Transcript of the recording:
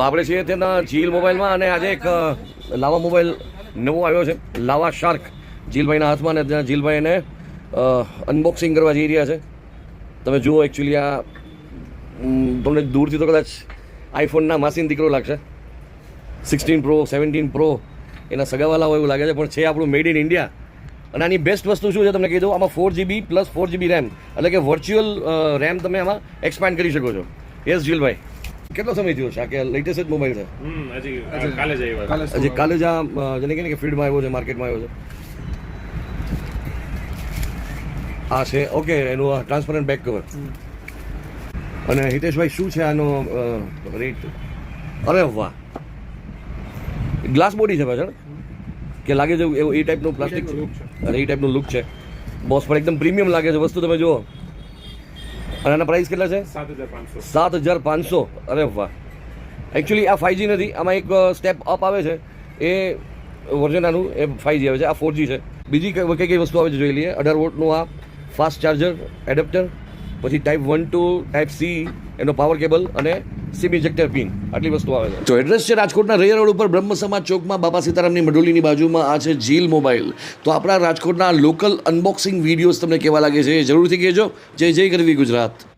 આપણે છીએ તેના જીલ મોબાઈલમાં અને આજે એક લાવા મોબાઈલ નવો આવ્યો છે, લાવા શાર્ક. જીલભાઈના હાથમાં અને ત્યાં જીલભાઈને અનબોક્સિંગ કરવા જઈ રહ્યા છે. તમે જુઓ એકચ્યુઅલી આ તમને દૂરથી તો કદાચ આઈફોનના માસીન દીકરો લાગશે. સિક્સટીન પ્રો સેવન્ટીન પ્રો એના સગાવાલા હોય એવું લાગે છે, પણ છે આપણું મેડ ઇન ઇન્ડિયા અને આની બેસ્ટ વસ્તુ શું છે, તમને કહી દઉં, આમાં four GB plus four GB RAM એટલે કે વર્ચ્યુઅલ રેમ તમે આમાં એક્સપાન્ડ કરી શકો છો. યસ જીલભાઈ. કેટલો સમય થયો છે? આ કે લેટેસ્ટ જ મોબાઈલ છે? હમ હજી કાલે જ આવ્યા હજી કાલે જ આ જેને કે ફિલ્ડમાં આવ્યો છે માર્કેટમાં આવ્યો છે. આ છે ઓકે એનું આ ટ્રાન્સપરન્ટ બેક કવર અને હિતેશભાઈ શું છે આનો રેટ અરે વાહ. ગ્લાસ બોડી છે પાછળ? કે લાગે છે એવું એ ટાઈપનું પ્લાસ્ટિક છે? અરે એ ટાઈપનું લુક છે. બોસ પણ એકદમ પ્રીમિયમ લાગે છે. વસ્તુ તમે જુઓ. અને એના પ્રાઇસ કેટલા છે? સાત હજાર પાંચસો. સાત હજાર પાંચસો. અરે વાહ. એકચ્યુઅલી આ ફાઇવજી નથી આમાં એક સ્ટેપ અપ આવે છે. એ વર્ઝન આનું એ ફાઇવજી આવે છે. આ ફોરજી છે. બીજી કઈ કઈ કઈ વસ્તુ આવે છે જોઈ લઈએ. અઢાર વોટનું આ ફાસ્ટ ચાર્જર એડેપ્ટર પછી type one two type C એનો પાવર કેબલ અને સિમ જેક્ટર પિન આટલી વસ્તુ આવે છે. તો એડ્રેસ છે રાજકોટના રૈયા રોડ ઉપર બ્રહ્મ સમાજ ચોકમાં બાબા સીતારામની મઢોલીની બાજુમાં. આ છે જીલ મોબાઈલ. તો આપણા રાજકોટના લોકલ અનબોક્સિંગ વિડીયોઝ તમને કેવા લાગે છે જરૂરથી કહેજો. જય જય કરવી ગુજરાત.